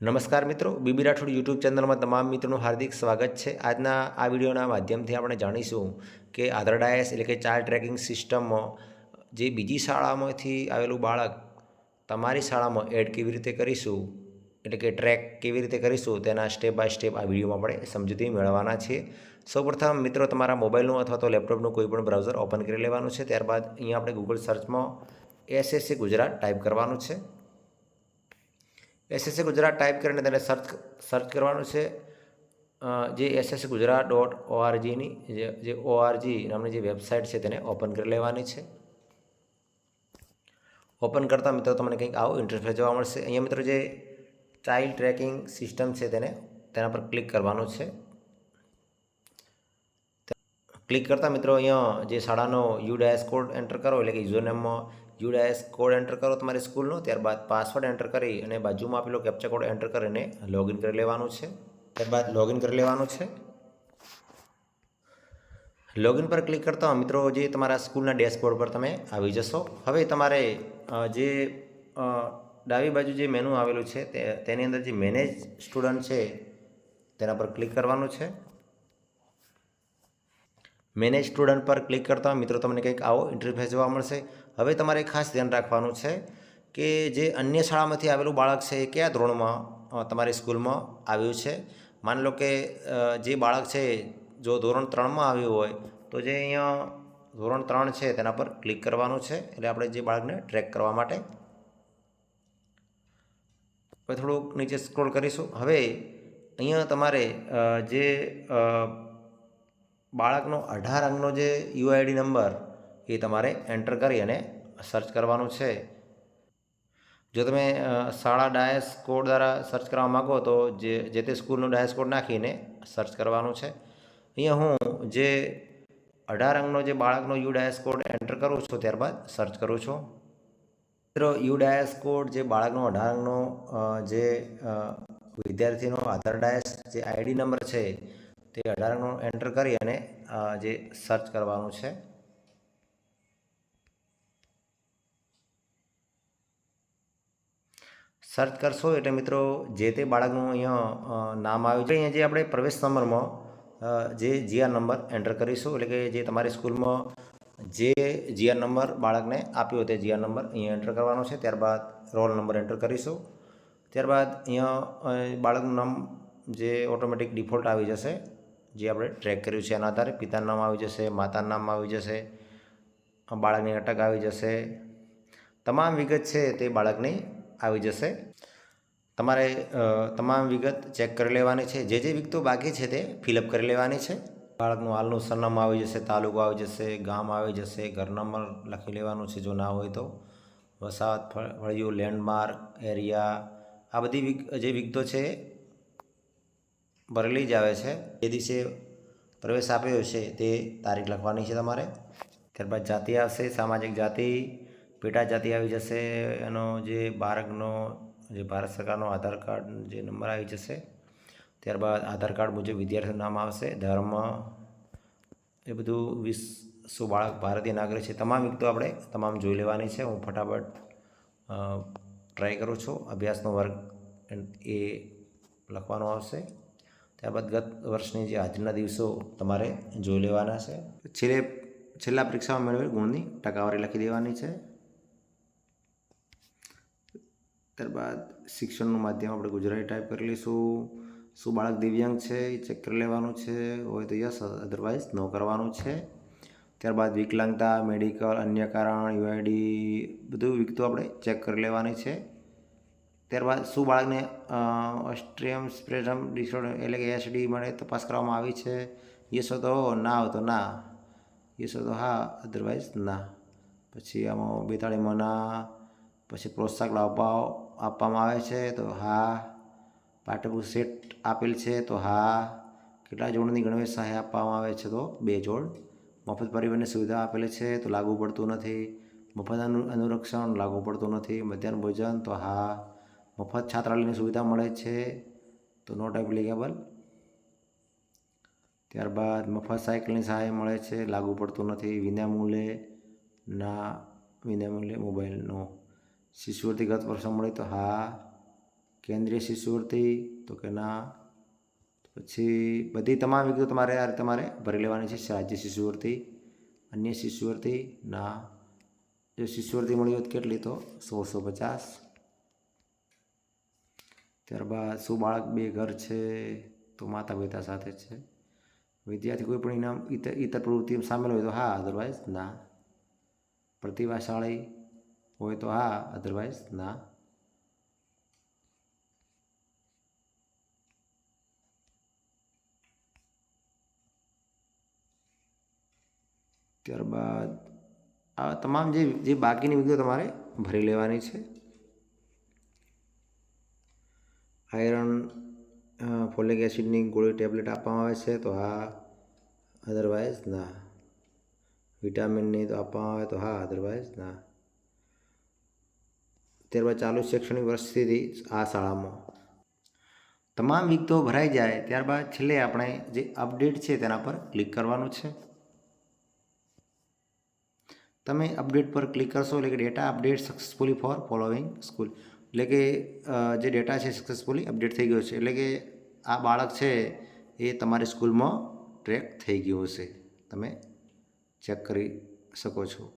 નમસ્કાર મિત્રો, BB Rathod YouTube ચેનલમાં તમામ મિત્રોનું હાર્દિક સ્વાગત છે. આજના આ વિડીયોના માધ્યમથી આપણે જાણીશું કે આધાર ડાયસ એટલે કે ચાઇલ્ડ ટ્રેકિંગ સિસ્ટમમાં જે બીજી શાળામાંથી આવેલું બાળક તમારી શાળામાં એડ કેવી રીતે કરીશું, એટલે કે ટ્રેક કેવી રીતે કરીશું, તેના સ્ટેપ બાય સ્ટેપ આ વિડીયોમાં આપણે સમજૂતી મેળવવાના છીએ. સૌપ્રથમ મિત્રો, તમારા મોબાઈલનું અથવા તો લેપટોપનું કોઈપણ બ્રાઉઝર ઓપન કરી લેવાનું છે. ત્યારબાદ અહીંયા આપણે ગૂગલ સર્ચમાં એસએસસી ગુજરાત ટાઈપ કરવાનું છે. એસએસસી ગુજરાત ટાઈપ કરીને તેને સર્ચ સર્ચ કરવાનું છે. જે એસએસસી ગુજરાત ડોટ ઓઆરજીની જે ઓઆરજી નામની જે વેબસાઇટ છે તેને ઓપન કરી લેવાની છે. ઓપન કરતા મિત્રો તમને કંઈક આવો ઇન્ટરફેસ જોવા મળશે. અહીંયા મિત્રો જે ચાઇલ્ડ ટ્રેકિંગ સિસ્ટમ છે તેને, તેના પર ક્લિક કરવાનું છે. ક્લિક કરતા મિત્રો અહીંયા જે શાળાનો યુ ડાયસ કોડ એન્ટર કરો, એટલે કે યુઝરનેમમાં યુ ડાયસ કોડ એન્ટર કરો તમારી સ્કૂલનો ત્યારબાદ પાસવર્ડ એન્ટર કરી અને બાજુમાં આપેલો કેપ્ચા કોડ એન્ટર કરીને લોગિન કરી લેવાનું છે. ત્યારબાદ લોગિન કરી લેવાનું છે. લોગિન પર ક્લિક કરતા મિત્રો, જે તમારા સ્કૂલના ડેશબોર્ડ પર તમે આવી જશો. હવે તમારે જે ડાબી બાજુ જે મેનુ આવેલું છે તેની અંદર જે મેનેજ સ્ટુડન્ટ છે, તેના પર ક્લિક કરવાનું છે. મેનેજ સ્ટુડન્ટ પર ક્લિક કરતા મિત્રો તમને કંઈક આવો ઇન્ટરફેસ જોવા મળશે. હવે તમારે ખાસ ધ્યાન રાખવાનું છે કે જે અન્ય શાળામાંથી આવેલું બાળક છે એ કયા ધોરણમાં તમારી સ્કૂલમાં આવ્યું છે? માની લો કે જે બાળક છે, જો ધોરણ ત્રણમાં આવ્યું હોય, તો જે અહીંયા ધોરણ ત્રણ છે, તેના પર ક્લિક કરવાનું છે. એટલે આપણે જે બાળકને ટ્રેક કરવા માટે. હવે થોડુંક નીચે સ્ક્રોલ કરીશું. હવે અહીંયા તમારે જે બાળકનો અઢાર અંકનો જે યુઆઈડી નંબર એ તમારે એન્ટર કરી અને સર્ચ કરવાનું છે. જો તમે શાળા ડાયસ કોડ દ્વારા સર્ચ કરવા માગો તો જે જે તે સ્કૂલનો ડાયસ કોડ નાખીને સર્ચ કરવાનું છે. અહીંયા હું જે અઢાર અંકનો જે બાળકનો યુ ડાયસ કોડ એન્ટર કરું છું ત્યારબાદ સર્ચ કરું છું. મિત્રો યુ ડાયસ કોડ જે બાળકનો અઢાર અંકનો જે વિદ્યાર્થીનો આધાર ડાયસ જે આઈડી નંબર છે તે અઢાર એન્ટર કરી અને જે સર્ચ કરવાનું છે. સર્ચ કરશો એટલે મિત્રો જે તે બાળકનું અહીંયા નામ આવ્યું છે. અહીંયા જે આપણે પ્રવેશ નંબરમાં જે જીઆર નંબર એન્ટર કરીશું, એટલે કે જે તમારી સ્કૂલમાં જે જીઆર નંબર બાળકને આપ્યો તે જીઆર નંબર અહીંયા એન્ટર કરવાનો છે. ત્યારબાદ રોલ નંબર એન્ટર કરીશું. ત્યારબાદ અહીંયા બાળકનું નામ જે ઓટોમેટિક ડિફોલ્ટ આવી જશે. જે આપણે ટ્રેક કર્યું છે એના આધારે પિતાનું નામ આવી જશે, માતાનું નામ આવી જશે, બાળકની અટક આવી જશે. તમામ વિગત છે તે બાળકની આવી જશે. તમારે તમામ વિગત ચેક કરી લેવાની છે. જે જે વિગતો બાકી છે તે ફિલઅપ કરી લેવાની છે. બાળકનું હાલનું સરનામું આવી જશે, તાલુકો આવી જશે, ગામ આવી જશે, ઘર નંબર લખી લેવાનું છે જો ના હોય તો. વસાહત, ફળ- ફળિયું લેન્ડમાર્ક એરિયા આ બધી જે વિગતો છે ભરેલી જ આવે છે. જે દિવસે પ્રવેશ આપ્યો છે તે તારીખ લખવાની છે તમારે. ત્યારબાદ જાતિ આવશે, સામાજિક જાતિ, પેટા જાતિ આવી જશે, એનો જે બાળકનો, જે ભારત સરકારનો આધાર કાર્ડ જે નંબર આવી જશે. ત્યારબાદ આધાર કાર્ડ મુજબ વિદ્યાર્થીનું નામ આવશે, ધર્મ, એ બધું વીસ શું બાળક ભારતીય નાગરિક છે. તમામ વિગતો આપણે તમામ જોઈ લેવાની છે. હું ફટાફટ ટ્રાય કરું છું. અભ્યાસનો વર્ગ એ લખવાનો આવશે. ત્યારબાદ ગત વર્ષની જે હાજરીના દિવસો તમારે જોઈ લેવાના છે. છેલ્લે, છેલ્લા પરીક્ષામાં મેળવેલ ગુણની ટકાવારી લખી દેવાની છે. ત્યારબાદ શિક્ષણનું માધ્યમ આપણે ગુજરાતી ટાઈપ કરી લઈશું. શું બાળક દિવ્યાંગ છે, એ ચેક કરી લેવાનું છે, હોય તો યસ અધરવાઇઝ નો કરવાનું છે. ત્યારબાદ વિકલાંગતા મેડિકલ અન્ય કારણ યુઆઈડી બધું વિગતો આપણે ચેક કરી લેવાની છે. ત્યારબાદ શું બાળકને ઓસ્ટ્રિયમ સ્પ્રેડમ ડિસઓર્ડર એટલે કે એસડી મળે તપાસ કરવામાં આવી છે? યસ તો ના તો ના. યસ તો હા. અધરવાઇઝ ના. પછી આમાં બેતાળીમાં ના. પછી પ્રોત્સાહક લાભ આપવામાં આવે છે તો હા. પાઠ્યપુસ્તક સેટ આપેલ છે તો હા. કેટલા જોડની ગણવેશ સહાય આપવામાં આવે છે તો બે જોડ. મફત પરિવહનની સુવિધા આપેલી છે તો લાગુ પડતું નથી. મફત અનુ, અનુરક્ષણ લાગુ પડતું નથી. મધ્યાહન ભોજન તો હા. મફત છાત્રાલયની સુવિધા મળે છે, તો નોટ એપ્લિકેબલ ત્યારબાદ મફત સાયકલની સહાય મળે છે, લાગુ પડતું નથી વિનામૂલ્યે, ના વિનામૂલ્યે મોબાઈલનો. શિષ્યવૃત્તિ ગત વર્ષે મળી તો હા, કેન્દ્રીય શિષ્યવૃત્તિ તો કે ના. પછી બધી તમામ વિગતો તમારે આ તમારે ભરી લેવાની છે, રાજ્ય શિષ્યવૃત્તિ, અન્ય શિષ્યવૃત્તિ, ના. જો શિષ્યવૃત્તિ મળી હોય તો કેટલી તો સોળસો પચાસ. ત્યારબાદ શું બાળક બે ઘર છે, તો માતા પિતા સાથે છે. વિદ્યાર્થી કોઈ પણ ઇનામ, ઇતર પ્રવૃત્તિમાં સામેલ હોય તો હા અધરવાઇઝ ના. પ્રતિભાશાળી હોય તો હા અધરવાઇઝ ના. ત્યારબાદ આ તમામ જે જે બાકીની વિગતો તમારે ભરી લેવાની છે. આયરન ફોલિક એસિડની ગોળી ટેબ્લેટ આપવામાં આવે છે તો હા અધરવાઇઝ ના. વિટામિનની તો આપવામાં આવે તો હા અધરવાઇઝ ના. ત્યારબાદ ચાલુ શૈક્ષણિક વર્ષથી આ શાળામાં. તમામ વિગતો ભરાઈ જાય ત્યારબાદ છેલ્લે આપણે જે અપડેટ છે તેના પર ક્લિક કરવાનું છે. તમે અપડેટ પર ક્લિક કરશો એટલે કે data update successfully for following school. એટલે કે જે ડેટા છે સક્સેસફુલી અપડેટ થઈ ગયો છે. એટલે કે આ બાળક છે એ તમારી સ્કૂલમાં ટ્રેક થઈ ગયું હશે. તમે ચેક કરી શકો છો.